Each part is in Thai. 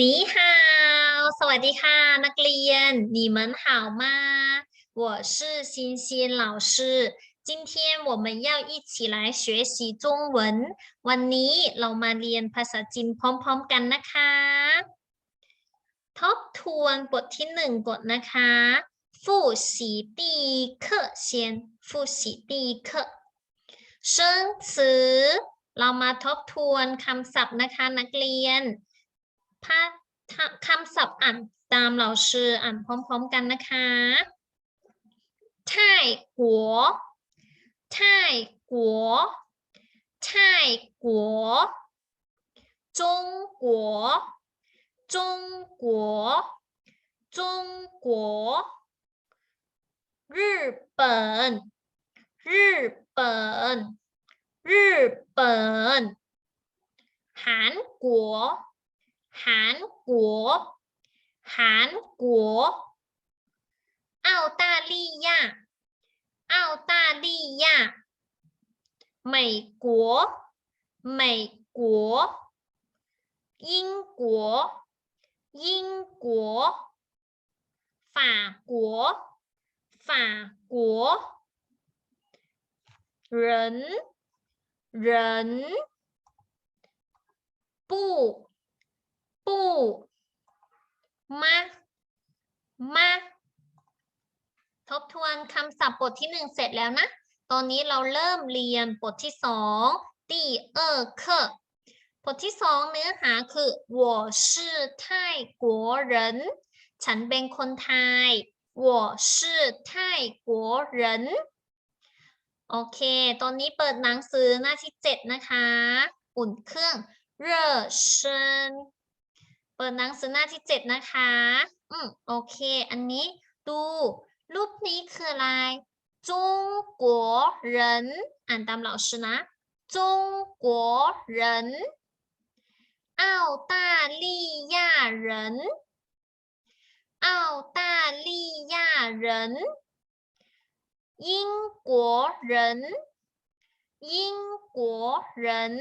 你好，สวัสดีค่ะ นักเรียน你们好吗我是欣欣老师今天我们要一起来学习中文วันนี้เรามาเรียนภาษาจีนพร้อมๆกันนะคะ ทบทวนบทที่หนึ่งก่อนนะคะ复习第一课先复习第一课生词เรามาทบทวนคำศัพท์นะคะนักเรียน พาคำศัพท์อ่านตามเราชื่ออ่านพร้อมๆกันนะคะไท่กัวไท่กัวไท่กัว中国中国中国日本日本日本韩国 Hàn Quốc Hàn Quốc Australia. Australia. Mỹ Quốc Mỹ Quốc Anh Quốc Anh Quốc Pháp Quốc Pháp Quốc Rỉnh Rỉnh Bù ปูมา มา ทบทวนคำศัพท์บทที่หนึ่งเสร็จแล้วนะ ตอนนี้เราเริ่มเรียนบทที่สองตีเออเคบทที่สองเนื้อหาคือ我是泰国人ฉันเป็นคนไทย我是泰国人โอเค ตอนนี้เปิดหนังสือหน้าที่เจ็ดนะคะ อุ่นเครื่อง热身เ ปิดหนังสือหน้าที่เจ็ดนะคะ อืม โอเค อันนี้ดู รูปนี้คืออะไร中国人อ่านตาม老师นะ中国人澳大利亚人澳大利亚人英国人英国人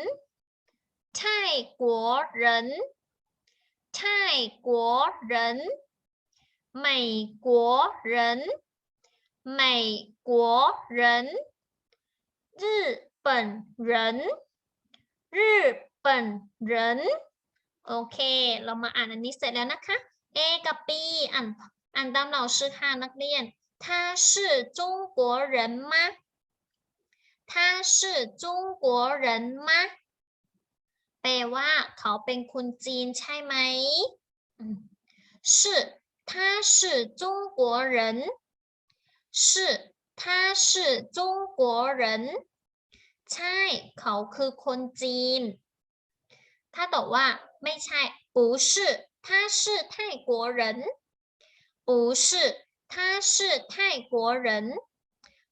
泰国人 泰国人，美国人，美国人，日本人，日本人 โอเค เรามาอ่านอันนี้เสร็จแล้วนะคะ A กับ B อ่านอ่านตามเราชื่อค่ะนักเรียน他是中国人吗他是中国人吗 แปลว่าเขาเป็นคนจีนใช่ไหม是他是中国人是他是中国人ใช่ เขาคือคนจีน ถ้าตอบว่า ไม่ใช่不是他是泰国人不是他是泰国人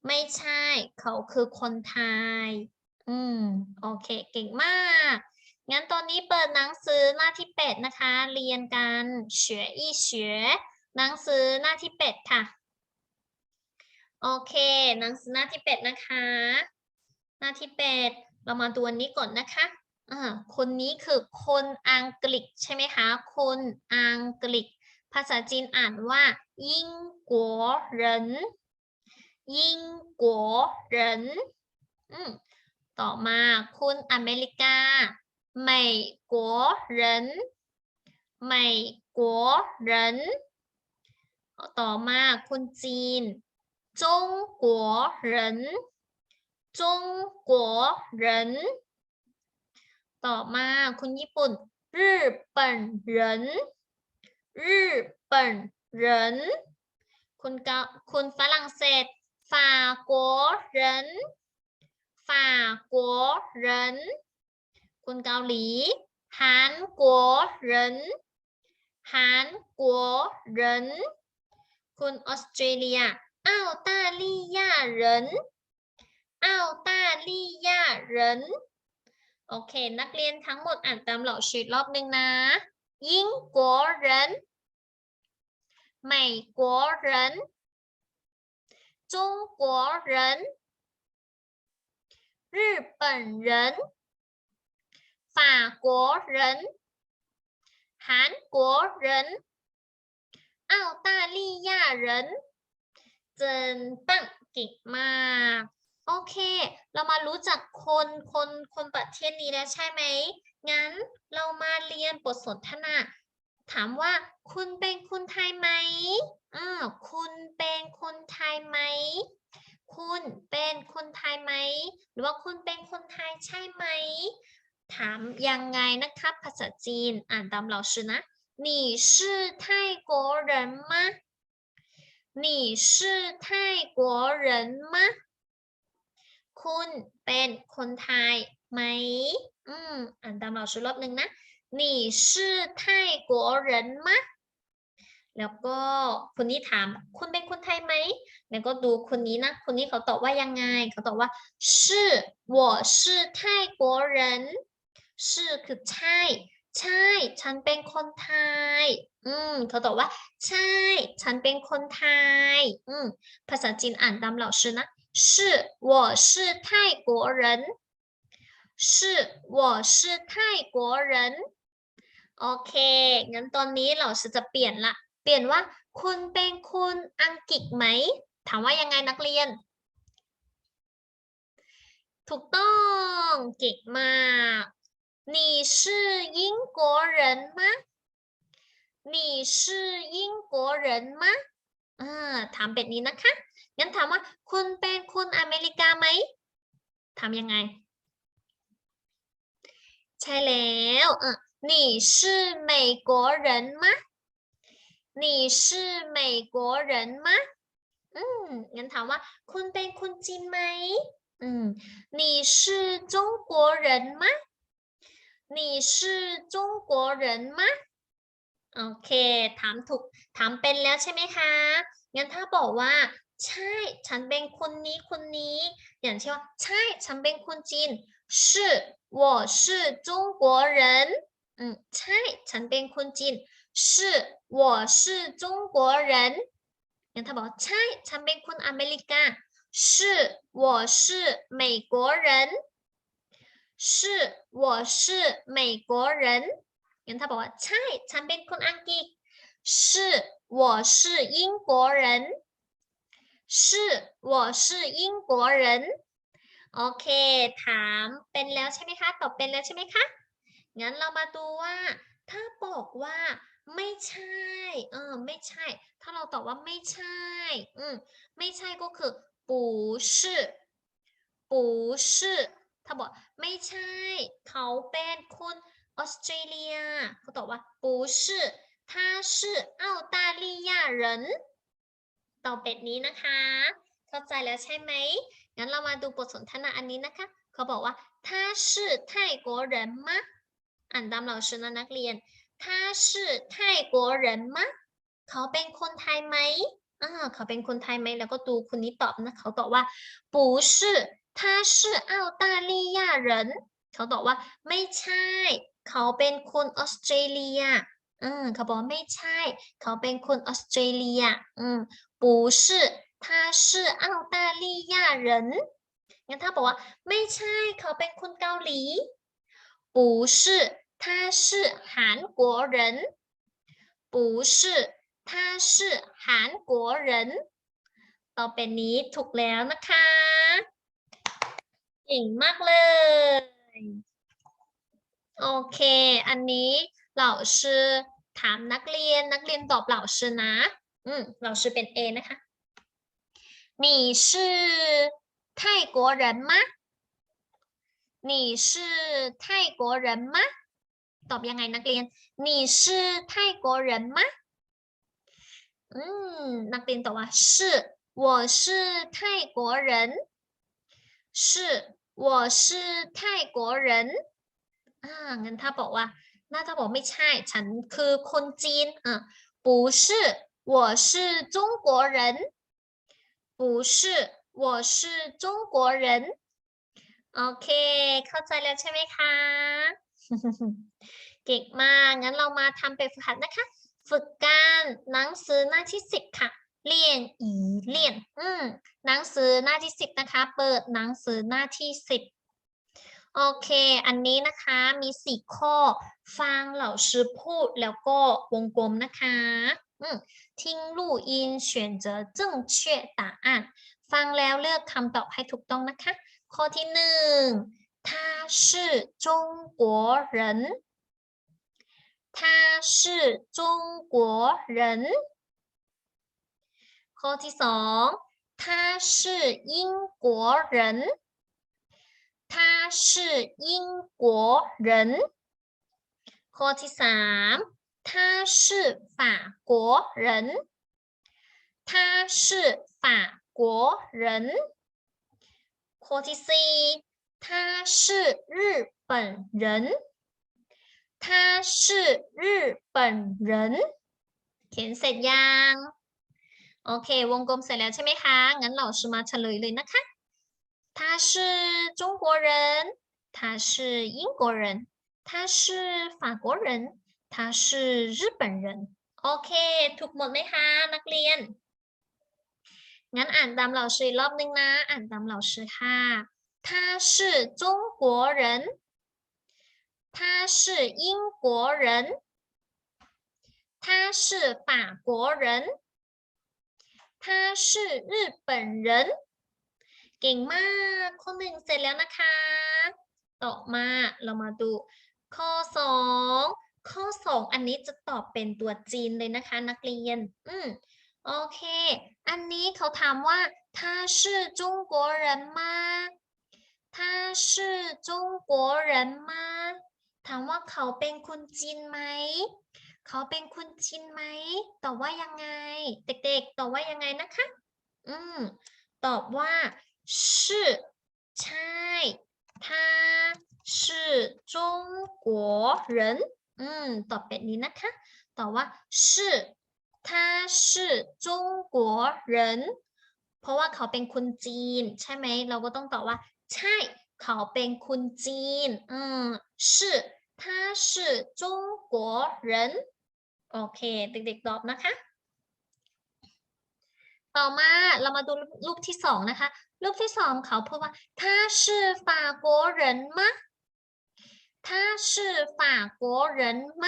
ไม่ใช่ เขาคือคนไทย อืม โอเค เก่งมาก งั้นตอนนี้เปิดหนังสือหน้าที่แปดนะคะ เรียนการเฉือีเฉืหนังสือหน้าที่แปดค่ะ โอเค หนังสือหน้าที่แปดนะคะ หน้าที่แปดเรามาดูนี้ก่อนนะคะอ่าคนนี้คือคนอังกฤษใช่ไหมคะ คนอังกฤษ ภาษาจีนอ่านว่ายิ่งกัวเรนยิงกัวเรนอืมต่อมาคุณอเมริกา 美国人美国人ต่อมาคนจีน中国人中国人ต่อมาคนญี่ปุ่น日本人日本人คุณเกาคุณฝรั่งเศส法国人法国人 คุณเกาหลี韩国人韩国人คุณออสเตรเลีย澳大利亚人澳大利亚人โอเค นักเรียนทั้งหมดอ่านตามเหล่าชีตรอบหนึ่งนะ英国人美国人中国人日本人 法国人、韩 韩国人澳大利亚人เจินตั้งเก่งมาก โอเค เรามารู้จักคนคนคนประเทศนี้แล้วใช่ไหม งั้นเรามาเรียนบทสนทนา ถามว่าคุณเป็นคนไทยไหมอ่าคุณเป็นคนไทยไหม คุณเป็นคนไทยไหม หรือว่าคุณเป็นคนไทยใช่ไหม ถามยังไงนะครับ ภาษาจีน อ่านตามเราชื่อนะ你是泰国人吗你是泰国人吗คุณเป็นคนไทยไหม อืม อ่านตามเราชื่อรอบหนึ่งนะ你是泰国人吗แล้วก็คนนี้ถาม คุณเป็นคนไทยไหม แล้วก็ดูคนนี้นะ คนนี้เขาตอบว่ายังไง เขาตอบว่า是我是泰国人 是คือใช่ ใช่ ฉันเป็นคนไทย อืม เขาตอบว่า ใช่ ฉันเป็นคนไทย อืม ภาษาจีนอ่านตามเราชื่อนะ是我是泰国人是我是泰国人โอเค งั้นตอนนี้เราจะเปลี่ยนละ เปลี่ยนว่า คุณเป็นคนอังกฤษไหม ถามว่ายังไงนักเรียน ถูกต้องเก่งมาก 你是英国人吗你是英国人吗อ่าถามแบบนี้นะคะ งั้นถามว่า คุณเป็นคนอเมริกาไหมทำยังไง ใช่แล้วอ่ะ你是美国人吗你是美国人吗อืมงั้นถามว่า คุณเป็นคนจีนไหมอืม你是中国人吗 你是中国人吗โอเค ถามถูก ถามเป็นแล้วใช่ไหมคะ งั้นถ้าบอกว่า ใช่ ฉันเป็นคนนี้คนนี้ อย่างเช่นว่า ใช่ ฉันเป็นคนจีน是我是中国人อืมใช่ ฉันเป็นคนจีน是我是中国人งั้นถ้าบอกใช่ ฉันเป็นคนอเมริกา是我是美国人 是我是美国人งั้นถ้าบอกว่าใช่ ฉันเป็นคนอังกฤษ是我是英国人是我是英国人โอเค ถามเป็นแล้วใช่ไหมคะ ตอบเป็นแล้วใช่ไหมคะ งั้นเรามาดูว่า ถ้าบอกว่า ไม่ใช่ เออ ไม่ใช่ ถ้าเราตอบว่าไม่ใช่ อืม ไม่ใช่ก็คือ不是不是 ถ้าบอกไม่ใช่ เขาเป็นคนออสเตรเลีย เขาตอบว่า不是他是澳大利亚人ตอบแบบนี้นะคะ เข้าใจแล้วใช่ไหม งั้นเรามาดูบทสนทนาอันนี้นะคะ เขาบอกว่า他是泰国人吗อ่านตามเราชื่อนะนักเรียน他是泰国人吗เขาเป็นคนไทยไหมอ่าเขาเป็นคนไทยไหม แล้วก็ดูคนนี้ตอบนะ เขาตอบว่า不是 他是澳大利亚人เขาตอบว่า ไม่ใช่ เขาเป็นคนออสเตรเลีย อืมเขาบอกว่าไม่ใช่ เขาเป็นคนออสเตรเลีย อืม不是他是澳大利亚人งั้นถ้าบอกว่า ไม่ใช่ เขาเป็นคนเกาหลี不是他是韩国人不是他是韩国人ต่อไปนี้ถูกแล้วนะคะ เก่งมากเลย โอเค อันนี้เหล่าชื่อถามนักเรียน นักเรียนตอบเหล่าชื่อนะ อืมเหล่าชื่อเป็น A นะคะ你是泰国人吗你是泰国人吗ตอบยังไงนักเรียน你是泰国人吗อืม นักเรียนตอบว่า是我是泰国人是 我是泰国人อ่างั้นถ้าบอกว่า น่าถ้าบอกไม่ใช่ ฉันคือคนจีนอ่ะ不是我是中国人不是我是中国人โอเค เข้าใจแล้วใช่ไหมคะ เก่งมาก งั้นเรามาทำไปฝึกหัดนะคะ ฝึกการหนังสือหน้าที่สิบค่ะ เรียนอีเรียน อืม หนังสือหน้าที่สิบนะคะ เปิดหนังสือหน้าที่สิบ โอเค อันนี้นะคะมีสี่ข้อ ฟังเหล่าชื่อพูดแล้วก็วงกลมนะคะอืมทิ้งลู่อิน选择正确答案ฟังแล้วเลือกคำตอบให้ถูกต้องนะคะ ข้อที่หนึ่ง他是中国人他是中国人 ข้อที่สอง他是英国人他是英国人ข้อที่สาม他是法国人他是法国人ข้อที่สี่他是日本人他是日本人เขียนเสร็จยัง โอเค วงกลมเสร็จแล้วใช่ไหมคะ งั้นเราจะมาเฉลยเลยนะคะ他是中国人他是英国人他是法国人他是日本人โอเค ถูกหมดไหมคะ นักเรียน งั้นอ่านตามเหล่าชื่ออีกรอบนึงนะ อ่านตามเหล่าชื่อค่ะ他是中国人他是英国人他是法国人 他是日本人เก่งมากข้อหนึ่งเสร็จแล้วนะคะ ต่อมาเรามาดู ข้อสองข้อสองอันนี้จะตอบเป็นตัวจีนเลยนะคะ นักเรียน อืม โอเค อันนี้เขาถามว่า他是中国人吗他是中国人吗ถามว่าเขาเป็นคนจีนไหม เขาเป็นคนจีนไหม ตอบว่ายังไง เด็กๆ ตอบว่ายังไงนะคะ อืม ตอบว่า是ใช่他是中国人อืม ตอบแบบนี้นะคะ ตอบว่า是他是中国人เพราะว่าเขาเป็นคนจีน ใช่ไหม เราก็ต้องตอบว่า ใช่ เขาเป็นคนจีน อืม是他是中国人 โอเค เด็กๆ ตอบนะคะ ต่อมาเรามาดูรูปที่สองนะคะ รูปที่สองเขาพูดว่า他是法国人吗他是法国人吗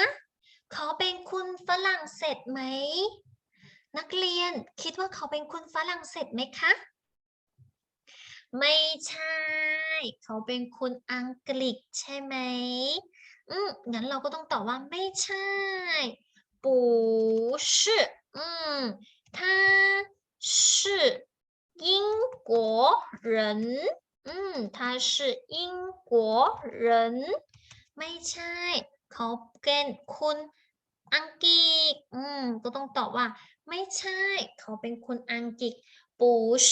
เขาเป็นคนฝรั่งเศสไหม นักเรียนคิดว่าเขาเป็นคนฝรั่งเศสไหมคะ ไม่ใช่ เขาเป็นคนอังกฤษใช่ไหม อืม งั้นเราก็ต้องตอบว่าไม่ใช่ 不是อืม他是英国人อืม他是英国人ไม่ใช่ เขาเป็นคนอังกฤษ อืม ก็ต้องตอบว่า ไม่ใช่ เขาเป็นคนอังกฤษ不是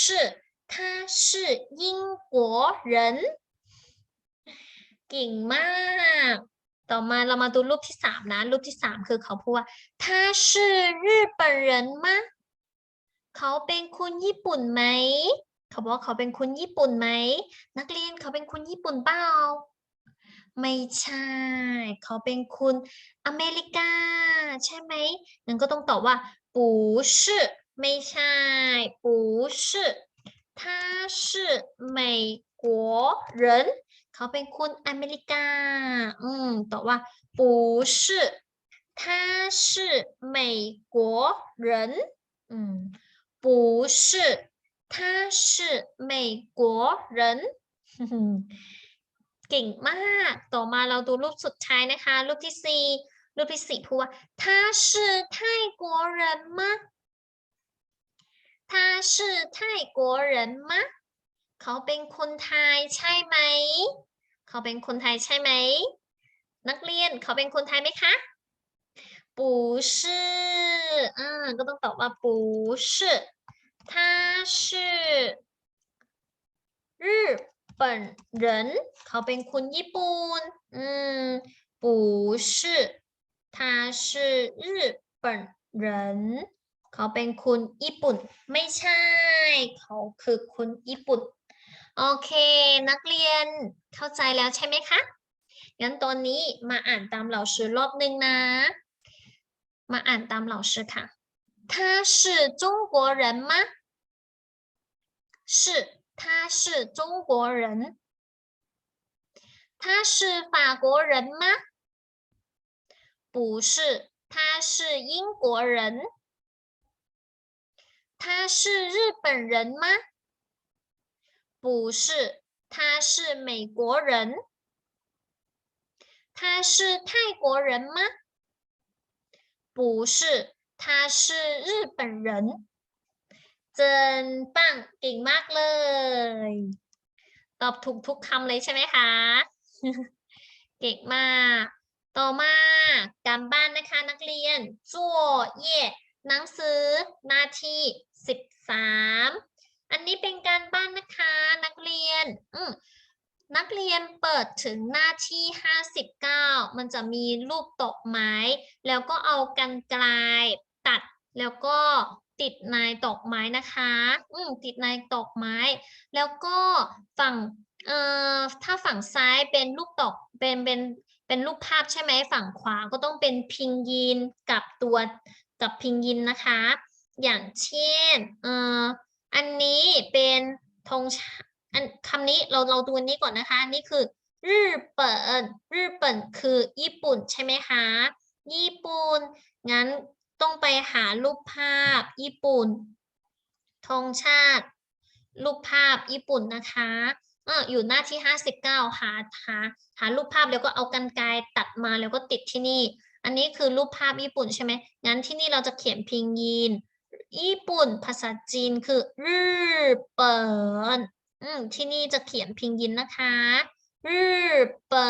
他是英国人เก่งมาก ต่อมาเรามาดูรูปที่สามนะ รูปที่สามคือเขาพูดว่า他是日本人吗เขาเป็นคนญี่ปุ่นไหม เขาบอกว่าเขาเป็นคนญี่ปุ่นไหม นักเรียนเขาเป็นคนญี่ปุ่นเปล่า ไม่ใช่ เขาเป็นคนอเมริกา ใช่ไหมงั้นก็ต้องตอบว่า不是ไม่ใช่不是他是美国人 เขาเป็นคนอเมริกา อืม ตอบว่า不是他是美国人อืม不是他是美国人 เก่งมาก ต่อมาเราดูรูปสุดท้ายนะคะ รูปที่สี่รูปที่สี่พูดว่า他是泰国人吗他是泰国人吗เขาเป็นคนไทยใช่ไหม เขาเป็นคนไทยใช่ไหม นักเรียนเขาเป็นคนไทยไหมคะ不是อ่าก็ต้องตอบว่า不是他是日本人เขาเป็นคนญี่ปุ่น อืม不是他是日本人เขาเป็นคนญี่ปุ่น ไม่ใช่ เขาคือคนญี่ปุ่น โอเค นักเรียนเข้าใจแล้วใช่ไหมคะ งั้นตอนนี้มาอ่านตามเหล่าชื่อรอบหนึ่งนะ มาอ่านตามเหล่าชื่อค่ะ他是中国人吗是他是中国人 他是法国人吗？不是，他是英国人。他是日本人吗？ 不是，他是美国人。他是泰国人吗？不是，他是日本人。真棒เก่งมากเลย ตอบถูกทุกคำเลยใช่ไหมคะ เก่งมาก ต่อมาการบ้านนะคะนักเรียนจั่วเย่หนังสือหน้าที่สิบสาม อันนี้เป็นการบ้านนะคะนักเรียน อืนักเรียนเปิดถึงหน้าที่ห้าสิบเก้ามันจะมีรูปดอกไม้ แล้วก็เอากันไกลตัดแล้วก็ติดในดอกไม้นะคะ อืมติดในดอกไม้ แล้วก็ฝั่ง เอ่อ ถ้าฝั่งซ้ายเป็นรูปดอกเป็น เป็น เป็นรูปภาพใช่ไหม ฝั่งขวาก็ต้องเป็นพิงยินกับตัวกับพิงยินนะคะ อย่างเช่น เอ่อ อันนี้เป็นธงชาติคำนี้เราเราดูนี้ก่อนนะคะนี่คือญี่ปุ่นญี่ปุ่นคือญี่ปุ่นใช่ไหมคะญี่ปุ่นงั้นต้องไปหารูปภาพญี่ปุ่นธงชาติ รูปภาพญี่ปุ่นนะคะเอออยู่หน้าที่ 59 หาหาหารูปภาพแล้วก็เอากันไกตัดมาแล้วก็ติดที่นี่ อันนี้คือรูปภาพญี่ปุ่นใช่ไหมงั้นที่นี่เราจะเขียนพิงยีน ญี่ปุ่น ภาษาจีนคือรื้อเปิลที่นี่จะเขียนพิงยินนะคะรื้อเปิ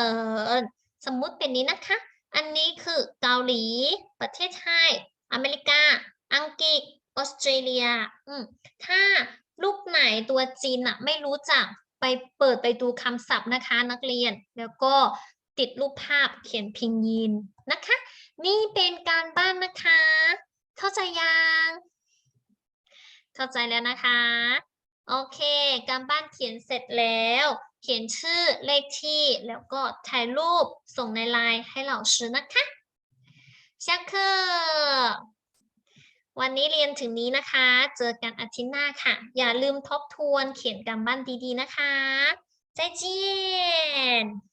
ลสมมุติเป็นนี้นะคะ อันนี้คือเกาหลี ประเทศไทย อเมริกา อังกฤษ ออสเตรเลียอืมถ้าลูกไหนตัวจีนอะไม่รู้จักไปเปิดไปดูคำศัพท์นะคะนักเรียน แล้วก็ติดรูปภาพเขียนพิงยินนะคะ นี่เป็นการบ้านนะคะ เข้าใจยัง เข้าใจแล้วนะคะ โอเคการบ้านเขียนเสร็จแล้ว เขียนชื่อเลขที่แล้วก็ถ่ายรูปส่งในไลน์ให้เราซื้นะคะชักคือวันนี้เรียนถึงนี้นะคะ เจอกันอาทิตย์หน้าค่ะ อย่าลืมทบทวนเขียนการบ้านดีๆนะคะใจเจียน